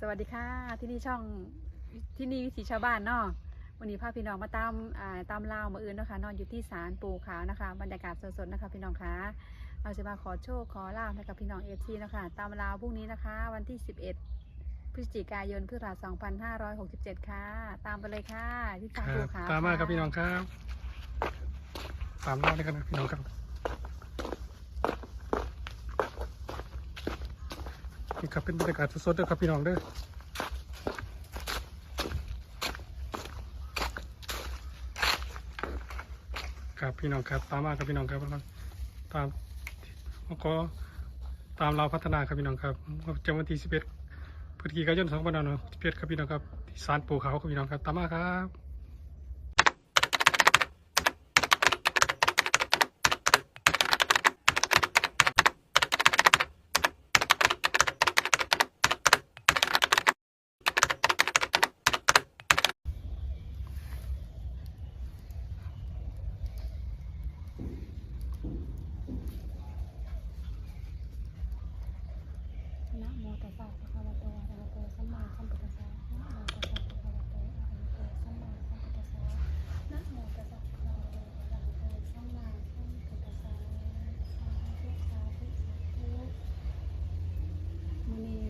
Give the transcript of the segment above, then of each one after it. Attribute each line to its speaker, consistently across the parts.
Speaker 1: สวัสดีค่ะ ที่นี่ช่องที่นี่วิถีชาวบ้านเนาะวันนี้พาพี่น้องมาตามอ่าตามเลามาอื่นนะคะนอนอยู่ที่ศาลปู่ขาวนะคะ บรรยากาศสดๆนะคะพี่น้องคะเราจะมาขอโชคขอลาบให้กับพี่น้องเอฟซีนะคะตามลาพรุ่งนี้นะคะ วันที่ 11 พฤศจิกายนพุทธศักราช2567 ค่ะ ตามไปเลยค่ะที่ศาลปู่ขาว
Speaker 2: ตามมาครับพี่น้องครับตามรอบด้วยกันนะพี่น้องครับ นี่ครับเป็นบรรยากาศสดๆเด้อครับพี่น้องเด้อครับพี่น้องครับตามมาครับพี่น้องครับตามแล้วก็ตามเราพัฒนาครับพี่น้องครับจำวันที่11พฤศจิกายน2561ครับพี่น้องครับที่ศาลปู่เขาครับพี่น้องครับตามมาครับ
Speaker 1: นะโมตัสสะภะคะวะโตอะระหะโตสัมมาสัมพุทธัสสะนะโมตัสสะภะคะวะโตอะระหะโตสัมมาสัมพุทธัสสะนะโมตัสสะภะคะวะโตอะระหะโตสัมมาสัมพุทธัสสะสาธุสาธุสาธุมื้อนี้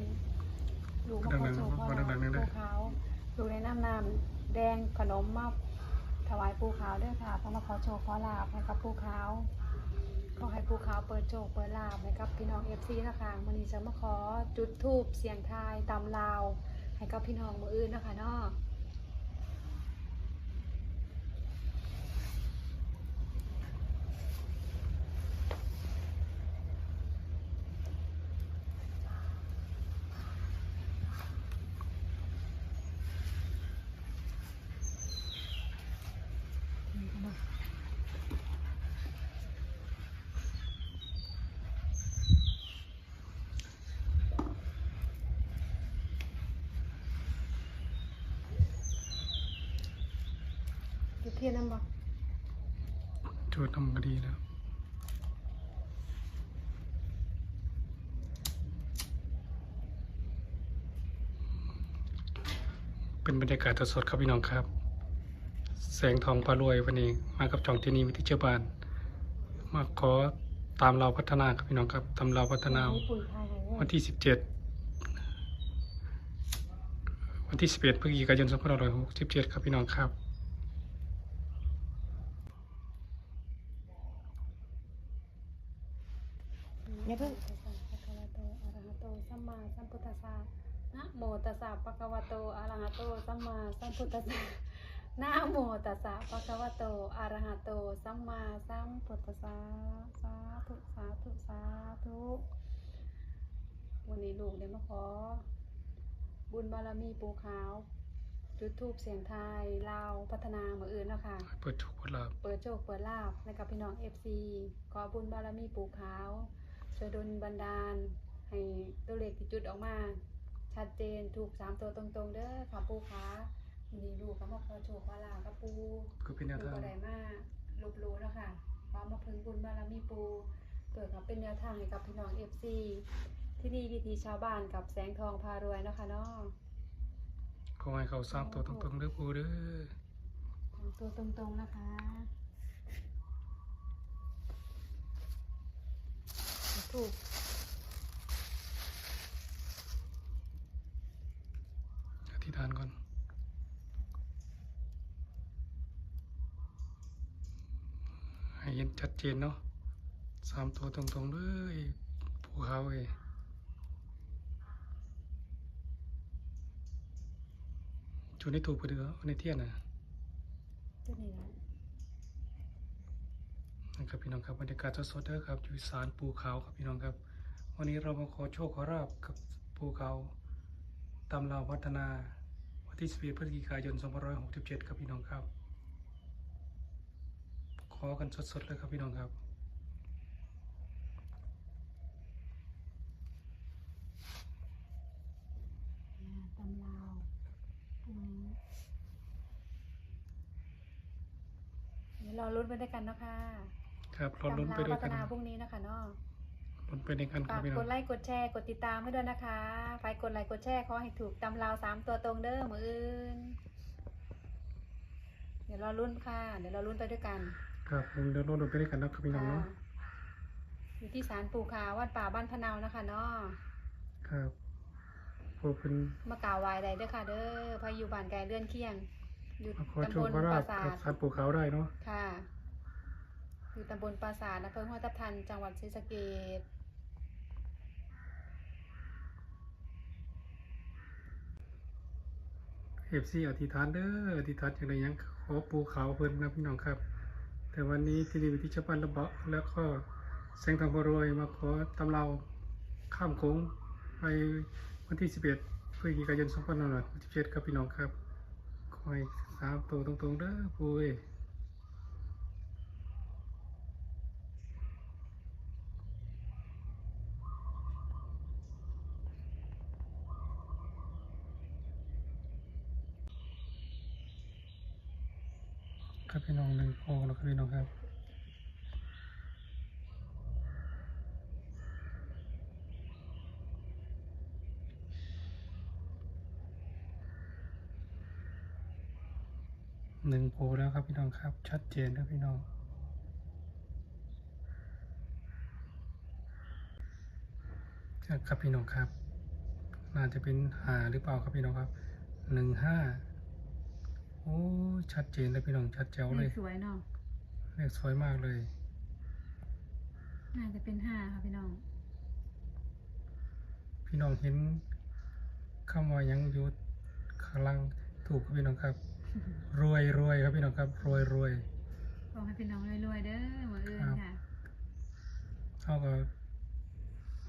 Speaker 1: ลูกมาขอโชคขอลาบปู ขาวลูกในน้ำน้ำแดงขนมมาถวายปูขาวด้วยค่ะเพราะมาขอโชคขอลาบให้กับปูขาวขอให้ภูเขาเปิดโชคเปิดลาบให้กับพี่น้องเอฟซีนะคะวันนี้จะมาขอจุดทูบเสียงทายตำลาว ให้กับพี่น้องมืออื่นนะคะเนาะจุด เทียนน้ำบ่
Speaker 2: จุดทำก็ดีแล้วเป็นบรรยากาศสดๆครับพี่น้องครับ แสงทองพารวยวันนี้มากับจองที่นี่วิทิเชบาน มาขอตามเราพัฒนาครับพี่น้องครับตามเราพัฒนา
Speaker 1: ปุ๋ยทายให้เว้
Speaker 2: วัน
Speaker 1: ย
Speaker 2: ที่สิบเจ็ดวันที่สิบเอ็ดพฤศจิกายนสองพันห้าร้อยหกสิบเจ็ดครับพี่น้องครับ
Speaker 1: อย่าเพิ่งตัสสะภะคะวะโตอะระหะโตสัมมาสัมพุทธัสสะนะโมตัสสะภะคะวะโตอะระหะโตสัมมาสัมพุทธัสสะนะโมตัสสะภะคะวะโตอะระหะโตสัมมาสัมพุทธัสสะสาธุสาธุสาธุวันนี้ลูกเดี๋ยวมาขอ บุญบารมีปูขาวจุดทูบเสียงไทยลาวพัฒนาเหมือนอื่นเนาะคะ
Speaker 2: เปิดชุกเปิดลาบ
Speaker 1: เปิดโชคเปิดลาบให้กับพี่น้องเอฟซีขอบุญบารมีปู่ขาว ช่วยดลบันดาล ให้ตัวเลขที่จุดออกมา ชัดเจนถูกสามตัวตรงๆ เด้อค่ะปู่ขาวันนี้ลูกก็มาขอโชคขอลาบกับปู่
Speaker 2: คือเป็นแนว
Speaker 1: ปู่
Speaker 2: ทาง
Speaker 1: ก็ได้มาลบหลู่แล้วค่ะความมาพึงบุญบารมีปู่เกิดกับเป็นแนวทางให้กับพี่น้องเอฟซีที่นี่วิธีชาวบ้านกับแสงทองพารวยเนาะคะเนาะ
Speaker 2: ขอให้เขาสร้างตัวตรงๆเด้อปูเด้อ
Speaker 1: ตัวตรงๆนะคะ ถูก
Speaker 2: อธิษฐานก่อนให้เห็นชัดเจนเนาะสามตัวตรงๆเลยภูเขาเอ้ยจุดในถูกไปเด้อในเทียนนะ
Speaker 1: ตัวนี้นะ
Speaker 2: นะ ครับพี่น้องครับบรรยากาศสดๆเด้อครับอยู่ศาลปูเขาครับพี่น้องครับ วันนี้เรามาขอโชคขอราบกับปูเขาตามเราวัฒนาวันที่11พฤศจิกายน2567ครับพี่น้องครับ ขอกันสดๆเลยครับพี่น้องครับ
Speaker 1: ตำลาวพรุ่งนี้เดี๋ยวราลุ้นไปด้วยกันนะคะ
Speaker 2: ครับรอลุ้นไปด้วย
Speaker 1: ตำลาวพั
Speaker 2: กั
Speaker 1: ฒ
Speaker 2: น
Speaker 1: นาพรุ่งนี้นะคะเนาะ
Speaker 2: มันเป็นในกันครั
Speaker 1: ฝา
Speaker 2: บ
Speaker 1: ก
Speaker 2: พี่น้อกง
Speaker 1: ดไลค์กดแชร์กดติดตามให้ด้วยนะคะไปกดไลค์กดแชร์ขอให้ถูกตำราวสามตัวตรงเด้อมืออื่นเดี๋ยวเราลุ้นค่ะ เดี๋ยวเราลุ้นไปด้วยกัน
Speaker 2: ครับผมเดินรถไปด้วยกันนะครับพี่น้อง
Speaker 1: ค่ะ
Speaker 2: เนาะ
Speaker 1: อยู่ที่ศาลปู่ขาววัดป่าบ้านพะเนานะคะเนาะ
Speaker 2: ครับผมเป็น
Speaker 1: มากล่าวไหวใดเด้อค่ะ เด้อพายุบ้านไกลเลื่อนเคียงอยู่
Speaker 2: มาขอ
Speaker 1: ตำ
Speaker 2: โช
Speaker 1: บ
Speaker 2: ค
Speaker 1: ล
Speaker 2: ขอ
Speaker 1: ป
Speaker 2: รา
Speaker 1: รา
Speaker 2: บ
Speaker 1: สา
Speaker 2: กับ
Speaker 1: ท
Speaker 2: สัตว์ปูเขาได้เนาะ
Speaker 1: ค่ะ อยู่ตำบลปราสาทอำเภอห้วยทับทัน จังหวัดศรีสะเกษ
Speaker 2: เอฟซีอธิษฐานเด้ออธิษฐานอย่างไรยังขอปูเขาเพิ่นนะพี่น้องครับ แต่วันนี้ที่นี่วิธีชาวบ้านระเบาะแล้วก็แสงทองบรวยมาขอตำเราข้ามโค้งไปวันที่ 11พฤศจิกายน2567ครับพี่น้องครับขอให้สามตัวตรงๆเด้อปูย ครับพี่น้องหนึ่งโอ้แล้วครับพี่น้องครับหนึ่งโพลแล้วครับพี่น้องครับ ชัดเจนครับพี่น้องครับพี่น้องครับน่าจะเป็นหาหรือเปล่าครับพี่น้องครับหนึ่งห้า อ้ชัดเจนเลยพี่น้องชัดแจ๋ว
Speaker 1: เล
Speaker 2: เลย
Speaker 1: ขสวยเนาะ
Speaker 2: เลขสวยมากเลย
Speaker 1: น่าจะเป็นห้าค่ะพี่น้อง
Speaker 2: พี่น้องเห็นคำว่ายังอยู่ข้างล่างถูกครับพี่น้องครับ รวยรวยครับพี่น้องครับรวยรวย
Speaker 1: ขอให้พี่น้องรวยๆเด้อมืออื่น
Speaker 2: ครับ
Speaker 1: ค่ะ
Speaker 2: เท่ากับ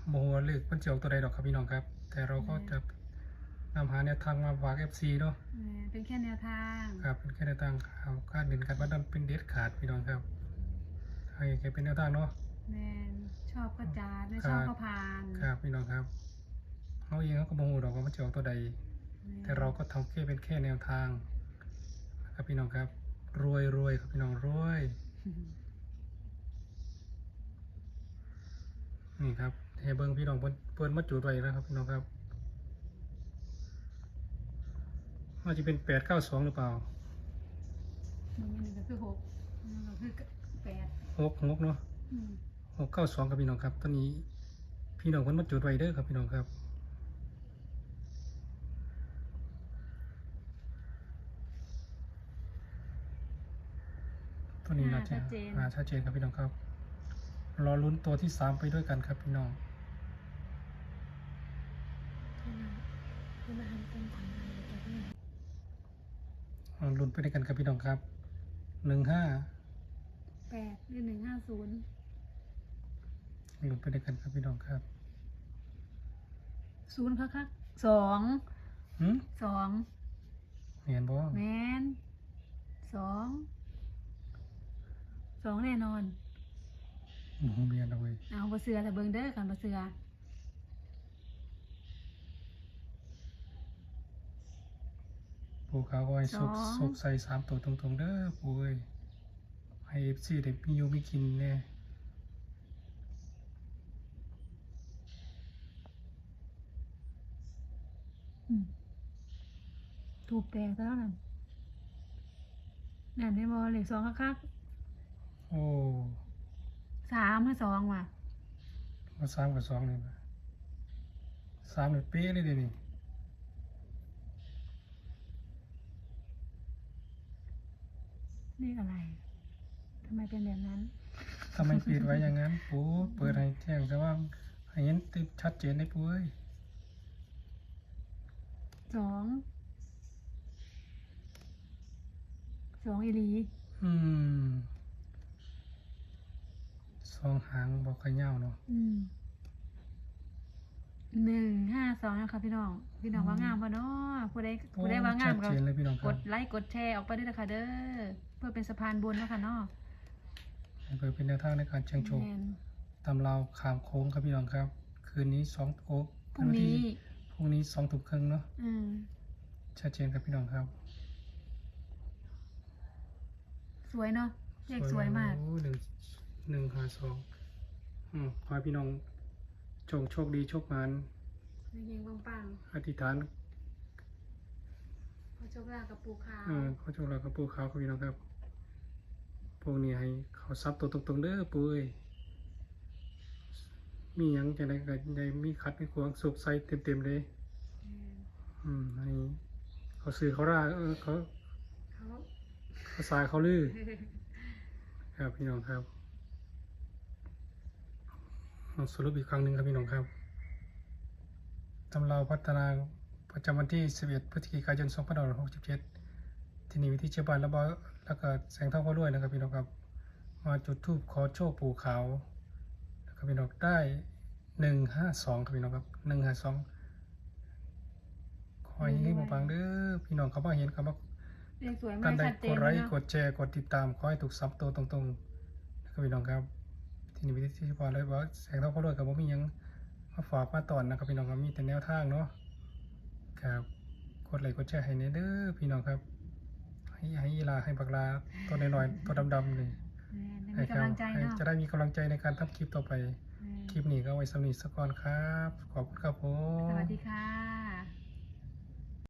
Speaker 2: โมโหเลขมันเจียวตัวใดดอกครับพี่น้องครับ แต่เราก็จะ นำหาแนวทางมาฝากเอฟซีเนาะ
Speaker 1: เออเป็นแค่แนวทาง
Speaker 2: ครับเป็นแค่แนวทางข่าวการเดินการบัตรเป็นเด็ดขาดพี่น้องครับให้แกเป็นแนวทางเนาะ
Speaker 1: แมนชอบก็จาดไม่
Speaker 2: ครับ
Speaker 1: ชอบก็ผ่าน
Speaker 2: ครับพี่น้องครับเขาเองเขาก็โมโหดอกว่ามันเจียวตัวใด แต่เราก็ทำแค่เป็นแค่แนวทางนะครับพี่น้องครับ รวยรวยครับพี่น้องรวยนี่ครับเฮเบิงพี่น้องเปิ้นเปิ้นมาจุดไว้แล้วครับพี่น้องครับ ว่าจะเป็นแปดเก้าสองหรือเปล่า
Speaker 1: มันก็คือหกมันก็คือแปด
Speaker 2: หกหกเนาะ
Speaker 1: อืม
Speaker 2: หกเก้าสองครับพี่น้องครับ ตอนนี้ พี่น้องเพิ่นมาจุดไว้เด้อครับพี่น้องครับตัวนี้น่าจะอ่าชัดเจนครับพี่น้องครับ รอลุ้นตัวที่สามไปด้วยกันครับพี่น้อง
Speaker 1: คือมาหันเป็นทางอะไรแบบนี้
Speaker 2: รอ ลุ้นไปด้วยกันครับพี่น้องครับหนึ่งห้า
Speaker 1: แปดหรือหนึ่งห้าศูนย์
Speaker 2: ลุ้นไปด้วยกันครับพี่น้องครับ
Speaker 1: ศูนย์คักคักสอง
Speaker 2: หืม
Speaker 1: สอง
Speaker 2: เห็นบ่
Speaker 1: แมนสองสองแน่นอน
Speaker 2: อืมเมียนเอาเว้ย
Speaker 1: เอาบะเสือแต่เบิงเด้อกันบะเสือ
Speaker 2: ปูเขาก็ให้สุกสุกใส่สามตัวตรงๆเด้อปูเอ้ยให้เอฟซีได้มีอยู่มีกินแน่
Speaker 1: อืมถูกแตกแล้วนั่นนั่นไม่บอเลขสองคักคัก
Speaker 2: โอ้
Speaker 1: สามหรือสองว่ะ
Speaker 2: มาสามกับสองนี่นะสามเนี่ยเป๊ะเลยเดี๋ยวนี้
Speaker 1: เลขอะไรทำไมเป็นแบบนั้น
Speaker 2: ทำไมปิดไว้อย่างนั้นปูเปิดให้แจ้งแต่ว่าให้เห็นติดชัดเจนได้ปูเอ้ย
Speaker 1: สองสองอีหลี
Speaker 2: อืมสองหางบอกขย้าวเนาะ
Speaker 1: อืมหนึ่งห้าสองนะคะพี่น้อง พี่น้องว่างามปะเนาะ ผู้ใด
Speaker 2: โอ้
Speaker 1: ผู้ใดว่างาม
Speaker 2: ชัด
Speaker 1: ก็
Speaker 2: เจนเลยพี่น้องค
Speaker 1: ก
Speaker 2: รับ
Speaker 1: ดไลค์กดแชร์ออกไปด้วยนะคะเด้อเพื่อเป็นสะพานบุญเนาะคะเนาะ
Speaker 2: ให้เปิดเป็นแนวทางในการเชียงโชค
Speaker 1: แม่น
Speaker 2: ตำราวขามโค้งครับพี่น้องครับ คืนนี้สองโอ้
Speaker 1: พรุ่งนี้
Speaker 2: พรุ่งนี้สองทุ่มครึ่งเนาะ
Speaker 1: อืม
Speaker 2: ชัดเจนครับพี่น้องครับ
Speaker 1: สวยเนาะเลขสวยมาก
Speaker 2: โอ้หนึ่งหนึ่งหาสองอืมขอให้พี่น้องจงโชคดีโชคงาน
Speaker 1: เฮงๆปัง
Speaker 2: อธิษฐาน
Speaker 1: ๆ ขอโชคลาภกับปูขาว
Speaker 2: เออขอโชคลาภกับปู่ขาวครับพี่น้องครับ พวกนี้ให้เขาซับตัวตรงๆเด้อปู่เอ้ยมีหยังจังไดก็ได้มีคัดมีขวางสุขใส่เต็มๆเลย อืมให้เขาซื้อเขาร่าเออเขา
Speaker 1: เขา
Speaker 2: เขาสายเขาลือ ครับพี่น้องครับเอาสรุปอีกครั้งหนึ่งครับพี่น้องครับตำราพัฒนา ประจำวันที่ 11 พฤศจิกายน 2567 ที่นี่วิธีเชื่อบ้านแล้วก็แล้วก็แสงทองพ่อรวยนะครับพี่น้องครับ มาจุดธูปขอโชคปู่ขาวนะครับพี่น้องได้ 152ครับพี่น้องครับ 152 ขอให้ให้ปังๆเด้อพี่น้องเขามาเห็นเขามา
Speaker 1: เรียงสวย
Speaker 2: ท่ามา
Speaker 1: นก
Speaker 2: ใด
Speaker 1: ชัดเจ
Speaker 2: ก
Speaker 1: น
Speaker 2: ดไล
Speaker 1: เลย
Speaker 2: ค์
Speaker 1: เนาะ
Speaker 2: กดแชร์กดติดตามขอให้ถูกซับตัวตรงๆนะครับพี่น้องครับ ที่นี่วิธีที่พอเลยว่าแสงทองพ่อรวยกับผมมีหยังมาฝากมาตอนนะครับพี่น้องครับมีแต่แนวทางเนาะ ครับกดไลค์กดแชร์ให้เนเด้อพี่น้องครับ ให้ให้ยีลาให้บักลาตัวน้อยๆตัวดำๆนี่
Speaker 1: แม่มีกำลังใจ
Speaker 2: ให้
Speaker 1: เนาะ
Speaker 2: จะได้มีกำลังใจในการทำคลิปต่อไป
Speaker 1: แม่
Speaker 2: คลิปนี้ก็ไว้สำหรับนิทสกอนครับ ขอบคุณครับผม
Speaker 1: สวัสดีค่ะ